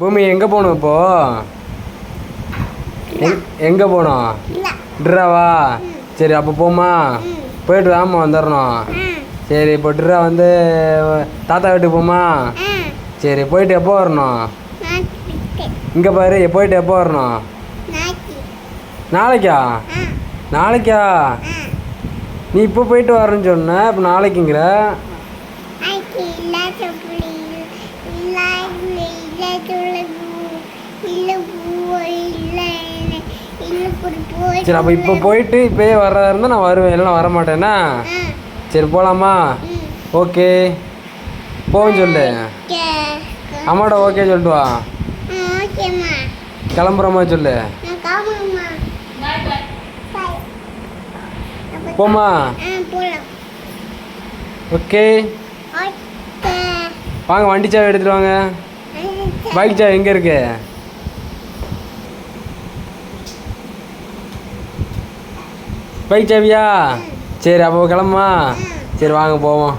பூமி எங்கே போகணும் இப்போ? எங் எங்கே போகணும்? ட்ராவா? சரி அப்போ போமா போயிட்டு வாமா வந்துடணும் சரி இப்போ ட்ரா வந்து தாத்தா வீட்டுக்கு போமா சரி போயிட்டு எப்போ வரணும்? இங்கே பாரு போயிட்டு எப்போ வரணும்? நாளைக்கா. நாளைக்கா? நீ இப்போ போயிட்டு வரேன்னு சொன்ன இப்போ நாளைக்குங்கிற ஐக்கு இல்லாத புளி இல்லை இல்லை துளகு இல்லை பூ இல்லை இல்லை ஒரு போய் சரி அப்போ இப்போ போயிட்டு இப்போயே வர்றதா இருந்தால் நான் வருவேன். இல்லைன்னா வர மாட்டேன்னா ஆ சரி போகலாமா ஓகே. போன்னு சொல்லு. அம்மாட்ட ஓகே சொல்லிட்டு வா. கிளம்புறமா சொல்லு. நான் போமா ஓகே. வாங்க வண்டி சாவி எடுத்துட்டு வாங்க. பைக் சாவி எங்கே இருக்கு? பைக் சரி அப்போ கிளம்புமா? சரி வாங்க போவோம்.